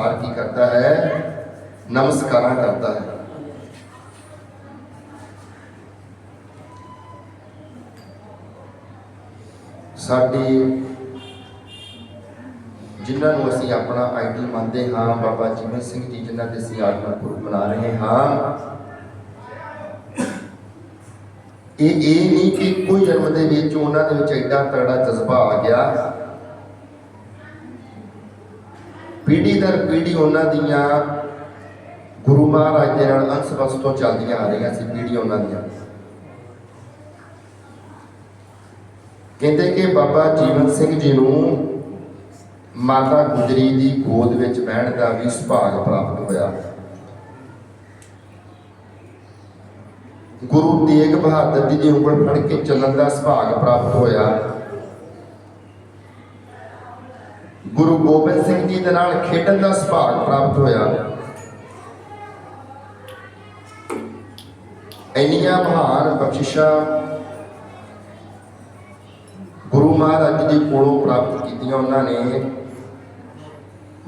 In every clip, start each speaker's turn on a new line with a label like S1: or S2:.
S1: ਸੰਸਾਰ ਕੀ ਕਰਦਾ ਹੈ? ਨਮਸਕਾਰਾਂ ਕਰਦਾ ਹੈ। ਸਾਡੀ ਜਿਨ੍ਹਾਂ ਨੂੰ ਅਸੀਂ ਆਪਣਾ ਆਈਡਲ ਮੰਨਦੇ ਹਾਂ, ਬਾਬਾ ਜੀਵਨ ਸਿੰਘ ਜੀ, ਜਿਨ੍ਹਾਂ ਦੇ ਅਸੀਂ ਆਤਮਾ ਗੁਰੂ ਮਨਾ ਰਹੇ ਹਾਂ, ਇਹ ਇਹ ਨਹੀਂ ਕਿ ਕੋਈ ਜਨਮ ਦੇ ਵਿੱਚ ਉਹਨਾਂ ਦੇ ਵਿੱਚ ਐਡਾ ਤਗੜਾ ਜਜ਼ਬਾ ਆ ਗਿਆ। ਪੀੜੀ ਦਰ ਪੀੜੀ ਉਹਨਾਂ ਦੀਆਂ ਗੁਰੂ ਮਹਾਰਾਜ ਦੇ ਨਾਲ ਅੰਸ ਵਸ ਤੋਂ ਚੱਲਦੀਆਂ ਆ ਰਹੀਆਂ ਸੀ ਪੀੜ੍ਹੀ ਉਹਨਾਂ ਦੀਆਂ। ਕਹਿੰਦੇ ਕਿ ਬਾਬਾ ਜੀਵਨ ਸਿੰਘ ਜੀ ਨੂੰ ਮਾਤਾ ਗੁਜਰੀ ਦੀ ਗੋਦ ਵਿੱਚ ਬਹਿਣ ਦਾ ਵੀ ਸੁਭਾਗ ਪ੍ਰਾਪਤ ਹੋਇਆ। ਗੁਰੂ ਤੇਗ ਬਹਾਦਰ ਜੀ ਦੀ ਉਂਗਲ ਫੜ ਕੇ ਚੱਲਣ ਦਾ ਸੁਭਾਗ ਪ੍ਰਾਪਤ ਹੋਇਆ। ਗੁਰੂ ਗੋਬਿੰਦ ਸਿੰਘ ਜੀ ਦੇ ਨਾਲ ਖੇਡਣ ਦਾ ਸੁਭਾਗ ਪ੍ਰਾਪਤ ਹੋਇਆ। ਇੰਨੀਆਂ ਮਹਾਨ ਬਖਸ਼ਿਸ਼ਾਂ ਗੁਰੂ ਮਹਾਰਾਜ ਜੀ ਦੇ ਕੋਲੋਂ ਪ੍ਰਾਪਤ ਕੀਤੀਆਂ ਉਹਨਾਂ ਨੇ।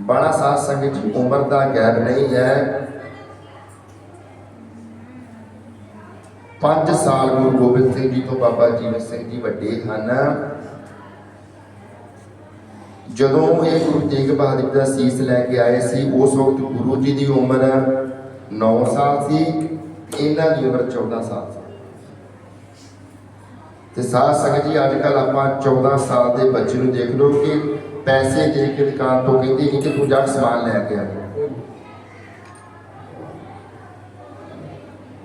S1: ਬਾਣਾ ਸਾਧ ਸੰਗਤ ਦੀ ਉਮਰ ਦਾ ਗੈਰ ਨਹੀਂ ਹੈ। 5 ਸਾਲ ਗੁਰੂ ਗੋਬਿੰਦ ਸਿੰਘ ਜੀ ਤੋਂ ਬਾਬਾ ਜੀਵਨ ਸਿੰਘ ਜੀ ਵੱਡੇ ਹਨ। ਜਦੋਂ ਇਹ ਗੁਰੂ ਤੇਗ ਬਹਾਦਰ ਦਾ ਸੀਸ ਲੈ ਕੇ ਆਏ ਸੀ, ਉਸ ਵਕਤ ਗੁਰੂ ਜੀ ਦੀ ਉਮਰ 9 ਸਾਲ ਸੀ ਇਹਨਾਂ ਦੀ ਉਮਰ 14 ਸਾਲ ਸੀ। ਤੇ ਸਾਧ ਸੰਗਤ ਜੀ ਅੱਜ ਕੱਲ ਆਪਾਂ 14 ਸਾਲ ਦੇ ਬੱਚੇ ਨੂੰ ਦੇਖ ਲਓ ਕਿ ਪੈਸੇ ਦੇ ਕੇ ਦੁਕਾਨ ਤੋਂ ਕਹਿੰਦੇ ਕਿ ਤੂੰ ਜਾ ਸਮਾਨ ਲੈ ਕੇ ਆ।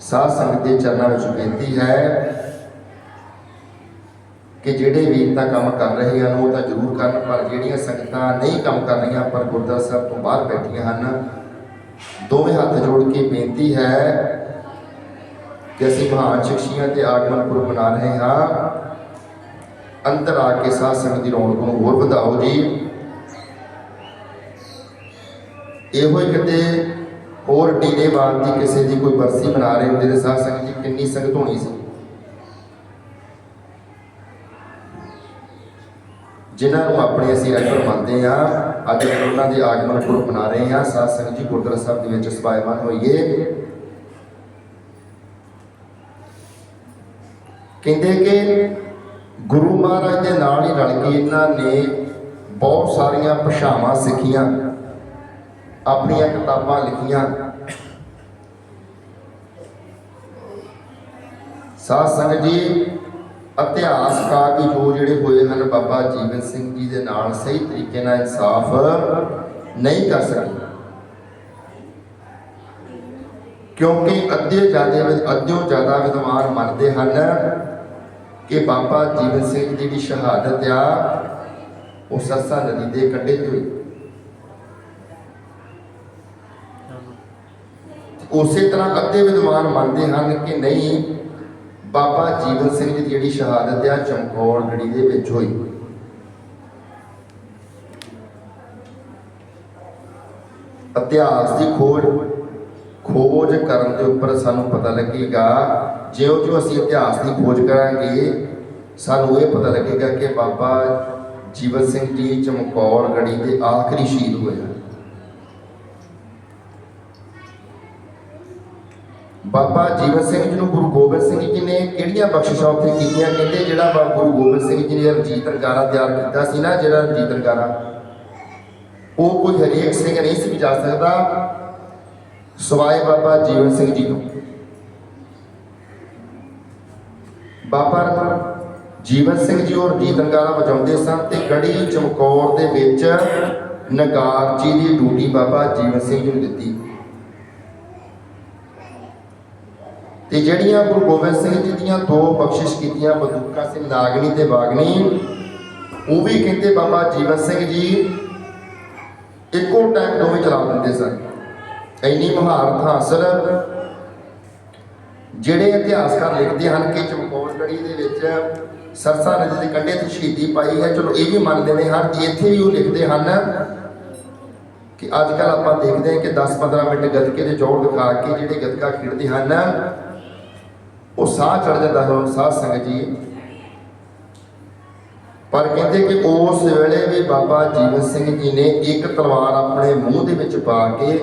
S1: ਸਾਧ ਸੰਗਤ ਦੇ ਚਰਨਾਂ ਵਿੱਚ ਬੇਨਤੀ ਹੈ ਕਿ ਜਿਹੜੇ ਵੀਰ ਤਾਂ ਕੰਮ ਕਰ ਰਹੇ ਹਨ, ਉਹ ਤਾਂ ਜ਼ਰੂਰ ਕਰਨ, ਪਰ ਜਿਹੜੀਆਂ ਸੰਗਤਾਂ ਨਹੀਂ ਕੰਮ ਕਰ ਰਹੀਆਂ, ਪਰ ਗੁਰਦੁਆਰਾ ਸਾਹਿਬ ਤੋਂ ਬਾਹਰ ਬੈਠੀਆਂ ਹਨ, ਦੋਵੇਂ ਹੱਥ ਜੋੜ ਕੇ ਬੇਨਤੀ ਹੈ ਕਿ ਅਸੀਂ ਮਹਾਨ ਸ਼ਖਸੀਆਂ ਤੇ ਆਗਮਨ ਪੁਰਬ ਮਨਾ ਰਹੇ ਹਾਂ। ਅੰਦਰ ਆ ਕੇ ਸਾਧ ਸੰਗਤ ਦੀ ਰੌਣਕ ਨੂੰ ਹੋਰ ਵਧਾਓ ਜੀ। ਇਹੋ ਹੀ ਕਿਤੇ ਹੋਰ ਡੀਲੇ ਡੀਲੇਵਾਲ ਦੀ ਕਿਸੇ ਦੀ ਕੋਈ ਬਰਸੀ ਮਨਾ ਰਹੇ ਹੁੰਦੇ ਨੇ ਸਾਧ ਸੰਗਤ ਜੀ, ਕਿੰਨੀ ਸੰਗਤ ਹੋਣੀ ਸੀ। ਜਿਨ੍ਹਾਂ ਨੂੰ ਆਪਣੇ ਅਸੀਂ ਆਈਡਲ ਮੰਨਦੇ ਆ ਅੱਜ ਉਹਨਾਂ ਦੇ ਆਗਮਨ ਪੁਰਬ ਮਨਾ ਰਹੇ ਹਾਂ। ਸਾਧ ਸੰਗਤ ਜੀ, ਗੁਰਦੁਆਰਾ ਸਾਹਿਬ ਦੇ ਵਿੱਚ ਸਭਾਇਮਾਨ ਹੋਈਏ। ਕਹਿੰਦੇ ਕਿ ਗੁਰੂ ਮਹਾਰਾਜ ਦੇ ਨਾਲ ਹੀ ਰਲ ਕੇ ਇਹਨਾਂ ਨੇ ਬਹੁਤ ਸਾਰੀਆਂ ਭਾਸ਼ਾਵਾਂ ਸਿੱਖੀਆਂ, ਆਪਣੀਆਂ ਕਿਤਾਬਾਂ ਲਿਖੀਆਂ। ਸਾਧ ਸੰਗਤ ਜੀ ਇਤਿਹਾਸਕਾਰ ਵੀ ਜੋ ਜਿਹੜੇ ਹੋਏ ਹਨ, ਬਾਬਾ ਜੀਵਨ ਸਿੰਘ ਜੀ ਦੇ ਨਾਲ ਸਹੀ ਤਰੀਕੇ ਨਾਲ ਇਨਸਾਫ ਨਹੀਂ ਕਰ ਸਕੇ ਕਿਉਂਕਿ ਅੱਧੇ ਜ਼ਿਆਦਾ ਅੱਧਿਓ ਜ਼ਿਆਦਾ ਵਿਦਵਾਨ ਮੰਨਦੇ ਹਨ ਕਿ ਬਾਬਾ ਜੀਵਨ ਸਿੰਘ ਜੀ ਦੀ ਸ਼ਹਾਦਤ ਆ, ਉਹ ਸਰਸਾ ਨਦੀ ਦੇ ਕੰਢੇ ਤੇ ਹੋਈ। ਉਸੇ ਤਰ੍ਹਾਂ ਅੱਧੇ ਵਿਦਵਾਨ ਮੰਨਦੇ ਹਨ ਕਿ ਨਹੀਂ ਬਾਬਾ ਜੀਵਨ ਸਿੰਘ ਜੀ ਦੀ ਜਿਹੜੀ ਸ਼ਹਾਦਤ ਆ, ਚਮਕੌਰ ਗੜੀ ਦੇ ਵਿੱਚ ਹੋਈ। ਇਤਿਹਾਸ ਦੀ ਖੋਜ ਖੋਜ ਕਰਨ ਦੇ ਉੱਪਰ ਸਾਨੂੰ ਪਤਾ ਲੱਗੇਗਾ, ਜਿਉਂ ਜਿਉਂ ਅਸੀਂ ਇਤਿਹਾਸ ਦੀ ਖੋਜ ਕਰਾਂਗੇ, ਸਾਨੂੰ ਇਹ ਪਤਾ ਲੱਗੇਗਾ ਕਿ ਬਾਬਾ ਜੀਵਨ ਸਿੰਘ ਜੀ ਚਮਕੌਰ ਗੜੀ ਦੇ ਆਖਰੀ ਸ਼ਹੀਦ ਹੋਏ ਹਨ ਬਾਬਾ ਜੀਵਨ ਸਿੰਘ ਜੀ ਨੂੰ ਗੁਰੂ ਗੋਬਿੰਦ ਸਿੰਘ ਜੀ ਨੇ ਕਿਹੜੀਆਂ ਬਖਸ਼ਿਸ਼ਾਂ ਉੱਥੇ ਕੀਤੀਆਂ? ਕਹਿੰਦੇ ਜਿਹੜਾ ਬਾਬਾ ਗੁਰੂ ਗੋਬਿੰਦ ਸਿੰਘ ਜੀ ਨੇ ਰਣਜੀਤ ਰੰਗਾਰਾ ਤਿਆਰ ਕੀਤਾ ਸੀ ਨਾ, ਜਿਹੜਾ ਰਣਜੀਤ ਰੰਗਾਰਾ ਉਹ ਕੋਈ ਹਰੇਕ ਸਿੰਘ ਨਹੀਂ ਸੀ ਜਾ ਸਕਦਾ, ਸਵਾਏ ਬਾਬਾ ਜੀਵਨ ਸਿੰਘ ਜੀ ਤੋਂ ਬਾਬਾ ਜੀਵਨ ਸਿੰਘ ਜੀ ਔਰ ਰਣਜੀਤ ਰੰਗਾਰਾ ਵਜਾਉਂਦੇ ਸਨ ਤੇ ਗੜੀ ਚਮਕੌਰ ਦੇ ਵਿੱਚ ਨਗਾਰ ਜੀ ਦੀ ਡਿਊਟੀ ਬਾਬਾ ਜੀਵਨ ਸਿੰਘ ਜੀ ਨੂੰ ਦਿੱਤੀ। ਤੇ ਜਿਹੜੀਆਂ ਗੁਰੂ ਗੋਬਿੰਦ ਸਿੰਘ ਜੀ ਦੀਆਂ ਦੋ ਬਖਸ਼ਿਸ਼ ਕੀਤੀਆਂ, ਬੰਦੂਕਾਂ ਸਿੰਘ ਨਾਗਣੀ ਤੇ ਬਾਗਣੀ ਉਹ ਵੀ ਕਹਿੰਦੇ ਬਾਬਾ ਜੀਵਨ ਸਿੰਘ ਜੀ, ਇੱਕੋ ਟਾਈਮ ਦੋਵੇਂ ਚਲਾ ਦਿੰਦੇ ਸਨ। ਇੰਨੀ ਮਹਾਰਤ ਹਾਸਲ ਜਿਹੜੇ ਇਤਿਹਾਸਕਾਰ ਲਿਖਦੇ ਹਨ ਕਿ ਚਮਕੌਰ ਗੜੀ ਦੇ ਵਿੱਚ ਸਰਸਾ ਨਦੀ ਦੇ ਕੰਢੇ ਤੇ ਸ਼ਹੀਦੀ ਪਾਈ ਹੈ। ਚਲੋ, ਇਹ ਵੀ ਮੰਨਦੇ ਨੇ ਹਨ ਇੱਥੇ ਵੀ ਉਹ ਲਿਖਦੇ ਹਨ ਕਿ ਅੱਜ ਕੱਲ ਆਪਾਂ ਦੇਖਦੇ ਹਾਂ ਕਿ 10-15 ਮਿੰਟ ਗੱਤਕੇ ਦੇ ਜੋੜ ਦਿਖਾ ਕੇ ਜਿਹੜੇ ਗੱਤਕਾ ਖੇਡਦੇ ਹਨ ਉਹ ਸਾਹ ਚੜ ਜਾਂਦਾ ਹੈ ਸਾਧ ਸੰਗਤ ਜੀ। ਪਰ ਕਹਿੰਦੇ ਕਿ ਉਸ ਵੇਲੇ ਵੀ ਬਾਬਾ ਜੀਵਨ ਸਿੰਘ ਜੀ ਨੇ ਇੱਕ ਤਲਵਾਰ ਆਪਣੇ ਮੂੰਹ ਦੇ ਵਿੱਚ ਪਾ ਕੇ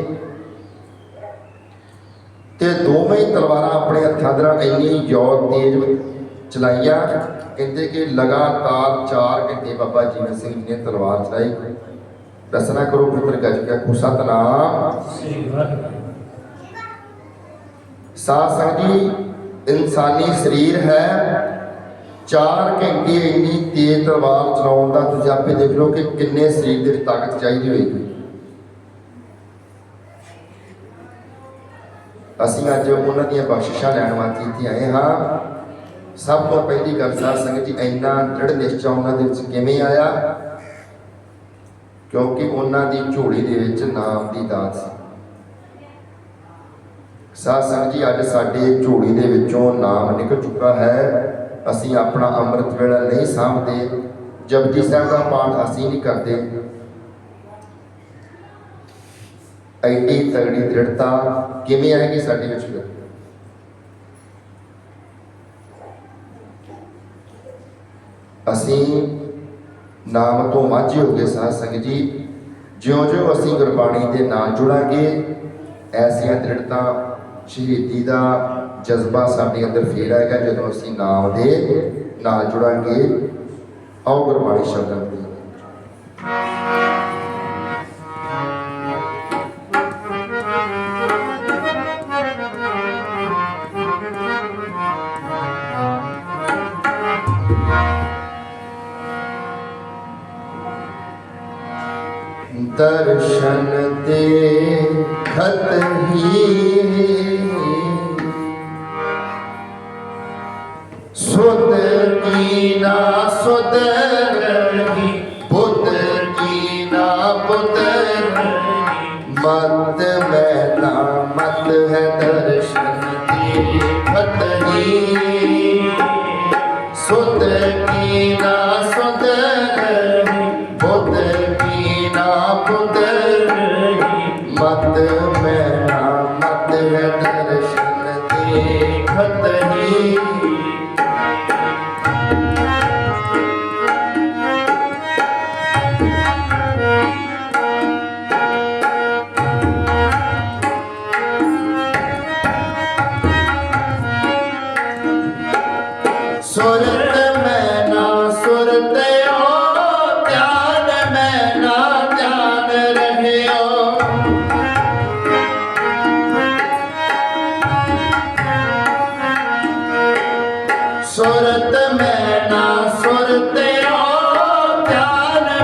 S1: ਤੇ ਦੋਵੇਂ ਤਲਵਾਰਾਂ ਆਪਣੇ ਹੱਥਾਂ ਦੇ ਨਾਲ ਇੰਨੀ ਜ਼ੋਰ ਤੇਜ਼ ਚਲਾਈਆਂ ਕਹਿੰਦੇ ਕਿ ਲਗਾਤਾਰ 4 ਘੰਟੇ ਬਾਬਾ ਜੀਵਨ ਸਿੰਘ ਜੀ ਨੇ ਤਲਵਾਰ ਚਲਾਈ ਰਸਨਾ ਕਰੋ ਪੁੱਤਰ ਗੱਜ ਕੇ ਕੋ ਸਤਨਾਮ।
S2: ਸ੍ਰੀ ਵਾਹਿਗੁਰੂ।
S1: ਸਾਧ ਸੰਗਤ ਜੀ ਇਨਸਾਨੀ ਸਰੀਰ ਹੈ। 4 ਘੰਟੇ ਇੰਨੀ ਤੇਜ਼ ਤਲਵਾਰ ਚਲਾਉਣ ਦਾ ਤੁਸੀਂ ਆਪੇ ਦੇਖ ਲਓ ਕਿ ਕਿੰਨੇ ਸਰੀਰ ਦੇ ਵਿੱਚ ਤਾਕਤ ਚਾਹੀਦੀ ਹੋਏਗੀ। ਅਸੀਂ ਅੱਜ ਉਹਨਾਂ ਦੀਆਂ ਬਖਸ਼ਿਸ਼ਾਂ ਲੈਣ ਵਾਸਤੇ ਇੱਥੇ ਆਏ ਹਾਂ। ਸਭ ਤੋਂ ਪਹਿਲੀ ਗੱਲ ਸਾਧ ਸੰਗਤ ਜੀ, ਇੰਨਾ ਦ੍ਰਿੜ ਨਿਸ਼ਚਾ ਉਹਨਾਂ ਦੇ ਵਿੱਚ ਕਿਵੇਂ ਆਇਆ? ਕਿਉਂਕਿ ਉਹਨਾਂ ਦੀ ਝੋਲੀ ਦੇ ਵਿੱਚ ਨਾਮ ਦੀ ਦਾਤ ਸੀ। ਸਾਧ ਸੰਗਤ ਜੀ, ਅੱਜ ਸਾਡੇ ਝੋਲੀ ਦੇ ਵਿੱਚੋਂ ਨਾਮ ਨਿਕਲ ਚੁੱਕਾ ਹੈ। ਅਸੀਂ ਆਪਣਾ ਅੰਮ੍ਰਿਤ ਵੇਲਾ ਨਹੀਂ ਸਾਂਭਦੇ, ਜਪਜੀ ਸਾਹਿਬ ਦਾ ਪਾਠ ਅਸੀਂ ਨਹੀਂ ਕਰਦੇ। ਐਡੀ ਤਗੜੀ ਦ੍ਰਿੜਤਾ ਕਿਵੇਂ ਆਏਗੀ ਸਾਡੇ ਵਿੱਚ ਫਿਰ? ਅਸੀਂ ਨਾਮ ਤੋਂ ਵਾਂਝੇ ਹੋ ਗਏ ਸਾਧ ਸੰਗਤ ਜੀ। ਜਿਉਂ-ਜਿਉਂ ਅਸੀਂ ਗੁਰਬਾਣੀ ਦੇ ਨਾਲ ਜੁੜਾਂਗੇ, ਐਸੀਆਂ ਦ੍ਰਿੜਤਾ ਸ਼ਹੀਦੀ ਦਾ ਜਜ਼ਬਾ ਸਾਡੇ ਅੰਦਰ ਫੇਰ ਆਏਗਾ ਜਦੋਂ ਅਸੀਂ ਨਾਮ ਦੇ ਨਾਲ ਜੁੜਾਂਗੇ। ਆਓ ਗੁਰਬਾਣੀ ਸ਼ਬਦਾਂ ਦੀ। ਦਰਸ਼ਨ ਤੇ ਖਤ ਹੀ ਕੀ ਨਾ ਸੁਧ ਰਹੀ ਬੁੱਧ ਕੀ ਨਾ ਬੁੱਧ ਮਤ ਮੈਨਾ ਮਤ ਹੈ ਦਰਸ਼ਨ ਤੇ ਖਤ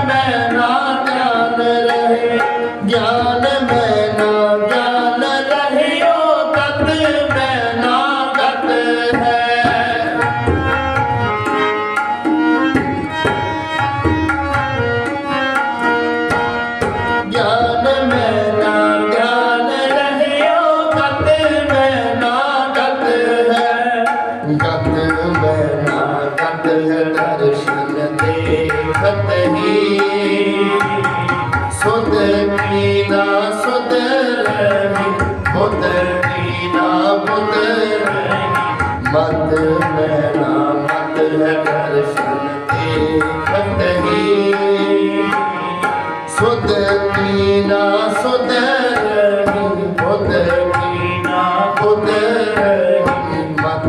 S1: ਮੈਂ ਨਾ ਧਿਆਨ ਰਹੇ, ਗਿਆਨ ਮੈਂ ਨਾ ਗਿਆਨ ਰਹਿਓ ਗਤ ਮੈਂ ਨਾ ਗਤ ਹੈ। ਗਿਆਨ ਮੈਂ ਨਾ ਗਿਆਨ ਰਹਿਓ ਗਤ ਮੈਂ ਨਾ ਗਤ ਹੈ। ਗਤ ਮੈਂ ਨਾ ਗਤ ਹੈ।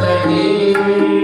S1: Tatari